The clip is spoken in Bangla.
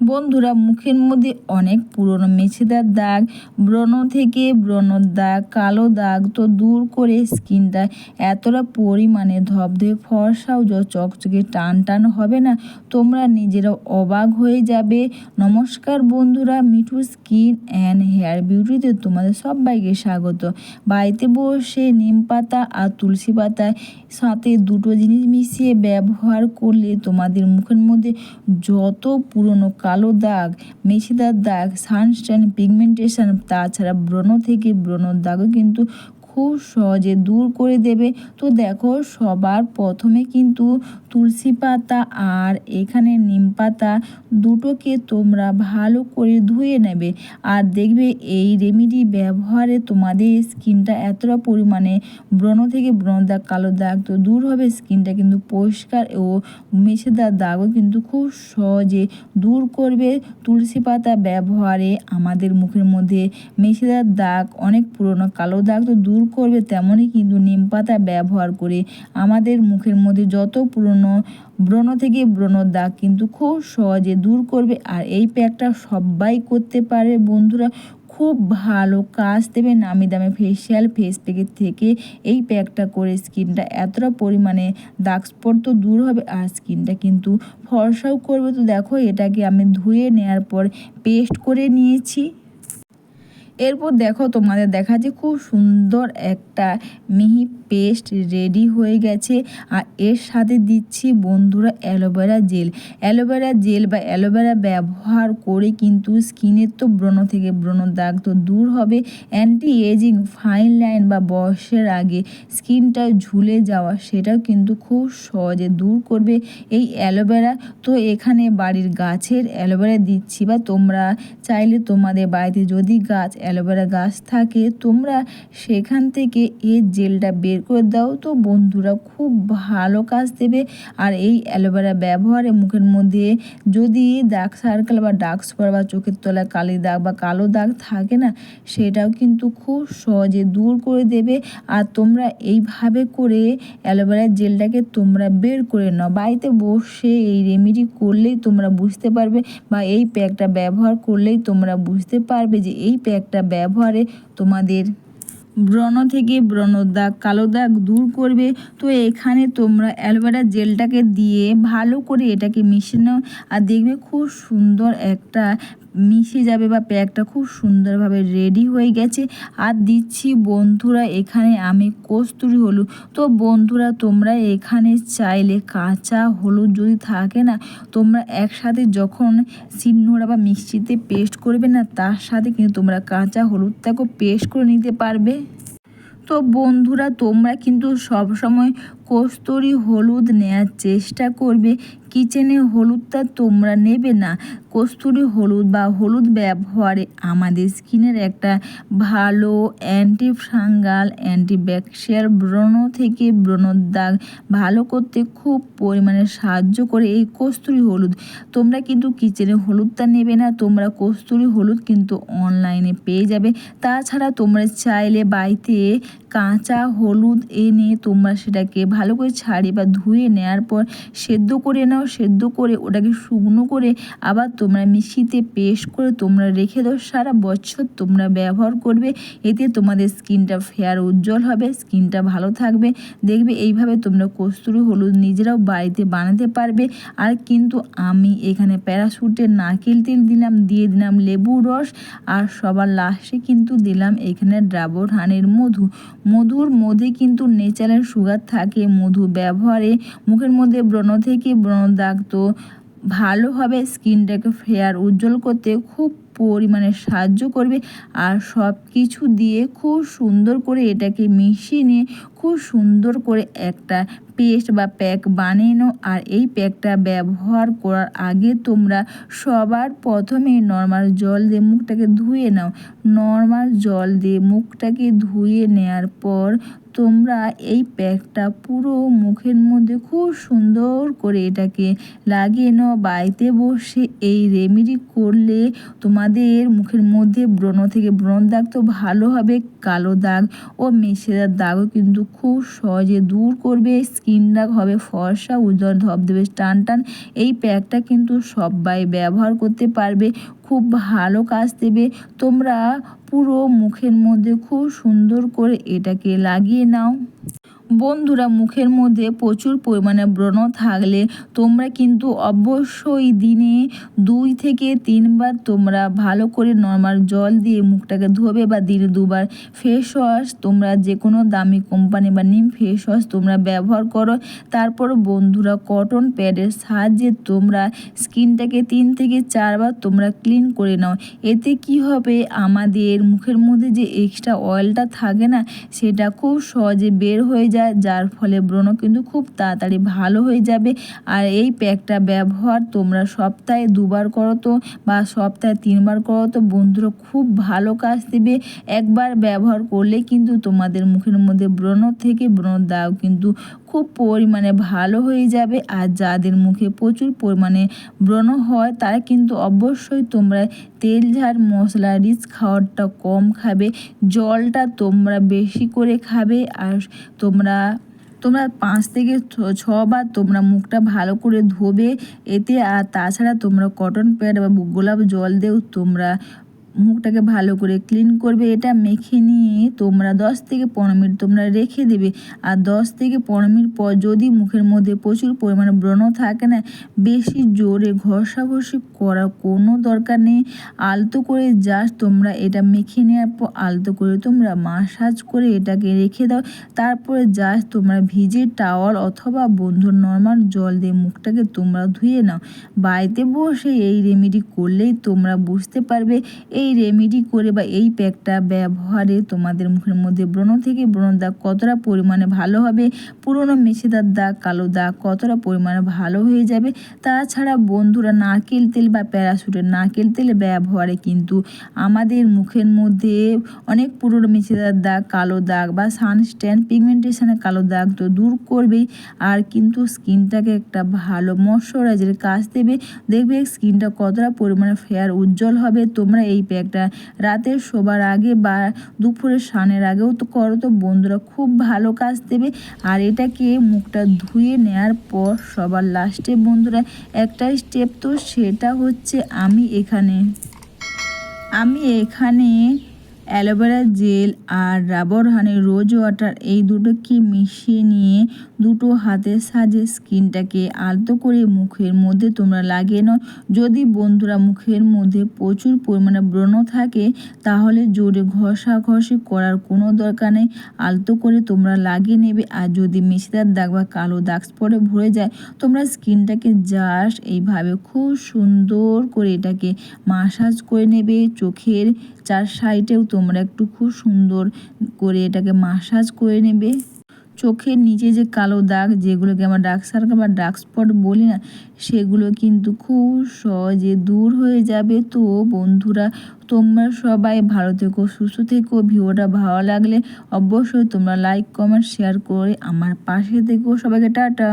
বন্ধুরা, মুখের মধ্যে অনেক পুরনো মেছেদার দাগ, ব্রণ থেকে ব্রণর দাগ, কালো দাগ তো দূর করে স্কিনটা এতটা পরিমাণে ধবধবে ফর্সাও চকচকে টান টান হবে না, তোমরা নিজেরা অবাক হয়ে যাবে। নমস্কার বন্ধুরা, মিঠু স্কিন অ্যান্ড হেয়ার বিউটিতে তোমাদের সবাইকে স্বাগত। বাড়িতে বসে নিম পাতা আর তুলসী পাতা সাথে দুটো জিনিস মিশিয়ে ব্যবহার করলে তোমাদের মুখের মধ্যে যত পুরনো কালো দাগ মেশিদার দাগ সানস্টাইন পিগমেন্টেশন তাছাড়া ব্রণ থেকে ব্রণর দাগও কিন্তু খুব সহজে দূর করে দেবে। তো দেখো, সবার প্রথমে কিন্তু তুলসী পাতা আর এখানে নিম পাতা দুটোকে তোমরা ভালো করে ধুয়ে নেবে। আর দেখবে এই রেমিডি ব্যবহারে তোমাদের স্কিনটা এতটা পরিমাণে ব্রণ থেকে ব্রণ দাগ, কালো দাগ তো দূর হবে। স্কিনটা কিন্তু পরিষ্কার ও মেছেদার দাগও কিন্তু খুব সহজে দূর করবে। তুলসী পাতা ব্যবহারে আমাদের মুখের মধ্যে মেছেদার দাগ, অনেক পুরনো কালো দাগ তো দূর করবে তেমনই কিন্তু নিম পাতা ব্যবহার করে আমাদের মুখের মধ্যে যত পুরনো ব্রণ থেকে ব্রণর দাগ কিন্তু খুব সহজে দূর করবে। আর এই প্যাকটা সবাই করতে পারে বন্ধুরা। খুব ভালো কাজ দেবে নামি দামে ফেসিয়াল ফেস প্যাকের থেকে এই প্যাকটা করে স্কিনটা এতটা পরিমাণে দাগ স্পট তো দূর হবে আর স্কিনটা কিন্তু ফর্সাও করবে। তো দেখো এটাকে আমি ধুয়ে নেওয়ার পর পেস্ট করে নিয়েছি। এরপর দেখো তোমাদের দেখা যে খুব সুন্দর একটা মিহি পেস্ট রেডি হয়ে গেছে। আর এর সাথে দিচ্ছি বন্ধুরা aloe vera gel. Aloe vera gel বা অ্যালোভেরা ব্যবহার করে কিন্তু স্কিনের তো ব্রণ থেকে ব্রণ দাগ তো দূর হবে। অ্যান্টি এজিং ফাইন লাইন বা বয়সের আগে স্কিনটা ঝুলে যাওয়া সেটাও কিন্তু খুব সহজে দূর করবে। এই অ্যালোভেরা তো এখানে বাড়ির গাছের অ্যালোভেরা দিচ্ছি বা তোমরা চাইলে তোমাদের বাড়িতে যদি গাছ অ্যালোভেরা গাছ থাকে, তোমরা সেখান থেকে এর জেলটা বের করে দাও। তো বন্ধুরা, খুব ভালো কাজ দেবে। আর এই অ্যালোভেরা ব্যবহারে মুখের মধ্যে যদি দাগ সার্কেল বা ডাক স্পট বা চোখের তলায় কালি দাগ বা কালো দাগ থাকে না, সেটাও কিন্তু খুব সহজে দূর করে দেবে। আর তোমরা এইভাবে করে অ্যালোভেরার জেলটাকে তোমরা বের করে নাও। বাড়িতে বসে এই রেমেডি করলেই তোমরা বুঝতে পারবে বা এই প্যাকটা ব্যবহার করলেই তোমরা বুঝতে পারবে যে এই প্যাকটা ব্যবহারে তোমাদের ব্রণ থেকে ব্রণ দাগ, কালো দাগ দূর করবে। তো এখানে তোমরা অ্যালোভেরা জেলটাকে দিয়ে ভালো করে এটাকে মিশিয়ে নাও। আর দেখবে খুব সুন্দর একটা মিশে যাবে বা প্যাকটা খুব সুন্দরভাবে রেডি হয়ে গেছে। আর দিচ্ছি, বন্ধুরা, এখানে আমি কস্তুরি হলুদ। তো বন্ধুরা, তোমরা এখানে চাইলে কাঁচা হলুদ যদি থাকে না, তোমরা একসাথে যখন শিলনোড়া বা মিক্সিতে পেস্ট করবে না, তার সাথে কিন্তু তোমরা কাঁচা হলুদটাকেও পেস্ট করে নিতে পারবে। তো বন্ধুরা, তোমরা কিন্তু সব সময় কস্তুরি হলুদ নেওয়ার চেষ্টা করবে। কিচেনে হলুদটা তোমরা নেবে না। কস্তুরি হলুদ বা হলুদ ব্যবহারে আমাদের স্কিনের একটা ভালো অ্যান্টি ফাঙ্গাল অ্যান্টিব্যাকটেরিয়াল ব্রণ থেকে ব্রণর দাগ ভালো করতে খুব পরিমাণে সাহায্য করে এই কস্তুরি হলুদ। তোমরা কিন্তু কিচেনে হলুদটা নেবে না, তোমরা কস্তুরি হলুদ কিন্তু অনলাইনে পেয়ে যাবে। তাছাড়া তোমরা চাইলে বাড়িতে কাঁচা হলুদ এনে তোমরা সেটাকে ভালো করে ছাড়িয়ে বা ধুয়ে নেওয়ার পর সেদ্ধ করে নাও সেদ্ধ করে ওটাকে শুকনো করে আবার তোমরা মিক্সিতে পেস্ট করে তোমরা রেখে দাও। সারা বছর তোমরা ব্যবহার করবে। এতে তোমাদের স্কিনটা ফেয়ার উজ্জ্বল হবে, স্কিনটা ভালো থাকবে। দেখবে এইভাবে তোমরা কস্তুরি হলুদ নিজেরাও বাড়িতে বানাতে পারবে। আর কিন্তু আমি এখানে প্যারাশুটের নারকেল তেল দিলাম, দিয়ে দিলাম লেবু রস আর সবার লাস্টে কিন্তু দিলাম এখানে ড্রাবর হানের মধু। মধুর মধ্যে কিন্তু নেচারাল সুগার থাকে, মধু ব্যবহারে। মুখের মধ্যে ব্রণ থেকে ব্রণ দাগ। তো ভালোভাবে স্কিনটাকে ফেয়ার উজ্জ্বল করতে খুব পরিমাণে সাহায্য করবে আর সব কিছু দিয়ে খুব সুন্দর করে এটাকে মিশিয়ে নিয়ে খুব সুন্দর করে একটা পেস্ট বা প্যাক বানিয়ে নাও। আর এই প্যাকটা ব্যবহার করার আগে তোমরা সবার প্রথমে নর্মাল জল দিয়ে মুখটাকে ধুয়ে নাও। নর্মাল জল দিয়ে মুখটাকে ধুয়ে নেওয়ার পর তোমরা এই প্যাকটা পুরো মুখের মধ্যে খুব সুন্দর করে এটাকে লাগিয়ে নাও। বাড়িতে বসে এই রেমেডি করলে তোমাদের মুখের মধ্যে ব্রণ থেকে ব্রণ দাগ তো ভালো হবে, কালো দাগ ও মেশেদার দাগও কিন্তু খুব সহজে দূর করবে স্কিনটা হবে, ফর্সা উজ্জ্বল ধবধবে, টান টান। এই প্যাকটা কিন্তু সবাই ব্যবহার করতে পারবে। খুব ভালো কাজ দেবে। তোমরা পুরো মুখের মধ্যে খুব সুন্দর করে এটাকে লাগিয়ে নাও। বন্ধুরা, মুখের মধ্যে প্রচুর পরিমাণে ব্রণ থাকলে তোমরা কিন্তু অবশ্যই দিনে দুই থেকে তিনবার তোমরা ভালো করে নর্মাল জল দিয়ে মুখটাকে ধোবে বা দিনে দুবার ফেস ওয়াশ তোমরা যে কোনো দামি কোম্পানি বা নিম ফেস ওয়াশ তোমরা ব্যবহার করো। তারপর বন্ধুরা কটন প্যাডের সাহায্যে তোমরা স্কিনটাকে তিন থেকে চারবার তোমরা ক্লিন করে নাও। এতে কি হবে? আমাদের মুখের মধ্যে যে এক্সট্রা অয়েলটা থাকে না, সেটা খুব সহজে বের হয়ে যায়, যার ফলে ব্রণ কিন্তু খুব তাড়াতাড়ি ভালো হয়ে যাবে। আর এই প্যাকটা ব্যবহার তোমরা সপ্তাহে দুবার করো তো বা সপ্তাহে তিনবার করো তো বন্ধুরা খুব ভালো কাজ দেবে। একবার ব্যবহার করলে কিন্তু তোমাদের মুখের মধ্যে ব্রণ থেকে ব্রণ দাও কিন্তু খুব পরিমাণে ভালো হয়ে যাবে। আর যাদের মুখে প্রচুর পরিমাণে ব্রণ হয়, তারা কিন্তু অবশ্যই তোমরা তেল ঝাল মশলা রিচ খাওয়ারটা কম খাবে। জলটা তোমরা বেশি করে খাবে আর তোমরা তোমরা তোমরা পাঁচ থেকে ছবার তোমরা মুখটা ভালো করে ধোবে, এতে আর তাছাড়া তোমরা কটন প্যাড বা গোলাপ জল দিয়েও তোমরা মুখটাকে ভালো করে ক্লিন করবে, এটা মেখে নিয়ে তোমরা দশ থেকে পনেরো মিনিট তোমরা রেখে দেবে। আর দশ থেকে পনেরো মিনিট পর যদি মুখের মধ্যে প্রচুর পরিমাণে ব্রণ থাকে না, বেশি জোরে ঘষাঘষি করার কোনো দরকার নেই। আলতো করে জাস্ট তোমরা এটা মেখে নেওয়ার পর আলতো করে তোমরা মাসাজ করে এটাকে রেখে দাও। তারপরে জাস্ট তোমরা ভিজে টাওয়াল অথবা বন্ধুর নর্মাল জল দিয়ে মুখটাকে তোমরা ধুয়ে নাও। বাড়িতে বসে এই রেমেডি করলেই তোমরা বুঝতে পারবে এই রেমেডি করে বা এই প্যাকটা ব্যবহারে তোমাদের মুখের মধ্যে ব্রণ থেকে ব্রণ দাগ কতটা পরিমাণে ভালো হবে? পুরনো মেছেদার দাগ, কালো দাগ কতটা পরিমাণে ভালো হয়ে যাবে? তাছাড়া বন্ধুরা নারকেল তেল বা প্যারাশুটের নারকেল তেল ব্যবহারে কিন্তু আমাদের মুখের মধ্যে অনেক পুরনো মেছেদার দাগ, কালো দাগ বা সানস্ট্যান্ড পিগমেন্টেশনের কালো দাগ তো দূর করবেই। আর কিন্তু স্কিনটাকে একটা ভালো ময়শ্চারাইজার কাজ দেবে। দেখবে স্কিনটা কতটা পরিমাণে ফেয়ার উজ্জ্বল হবে। তোমরা এই প্যাকটা রাতের শোবার আগে বা দুপুরের স্নানের আগেও তো করো তো বন্ধুরা, খুব ভালো কাজ দেবে। আর এটাকে মুখটা ধুয়ে নেয়ার পর সবার লাস্টে বন্ধুরা একটা স্টেপ তো সেটা হচ্ছে আমি এখানে আমি এখানে অ্যালোভেরা জেল আর রাবার হানি রোজ ওয়াটার, এই দুটোকে মিশিয়ে নিয়ে দুটো হাতের সাহায্যে স্কিনটাকে আলতো করে মুখের মধ্যে তোমরা লাগিয়ে নাও? যদি বন্ধুরা মুখের মধ্যে প্রচুর পরিমাণে ব্রণ থাকে, তাহলে জোরে ঘষাঘষি করার কোনো দরকার নেই। আলতো করে তোমরা লাগিয়ে নেবে আর যদি মেশিদার দাগ বা কালো দাগ স্পটে ভরে যায়, তোমরা স্কিনটাকে জাস্ট এইভাবে খুব সুন্দর করে এটাকে মাসাজ করে নেবে, চোখের চার সাইডেও তোমরা একটু খুব সুন্দর করে এটাকে মাসাজ করে নেবে। চোখের নিচে যে কালো দাগ, যেগুলোকে আমরা ডার্ক সার্কেল বা ডার্ক স্পট বলি না, সেগুলো কিন্তু খুব সহজে দূর হয়ে যাবে। তো বন্ধুরা, তোমরা সবাই ভালো থেকো, সুস্থ থেকো। ভিডিওটা ভালো লাগলে অবশ্যই তোমরা লাইক কমেন্ট শেয়ার করে আমার পাশে থেকো। সবাইকে টাটা।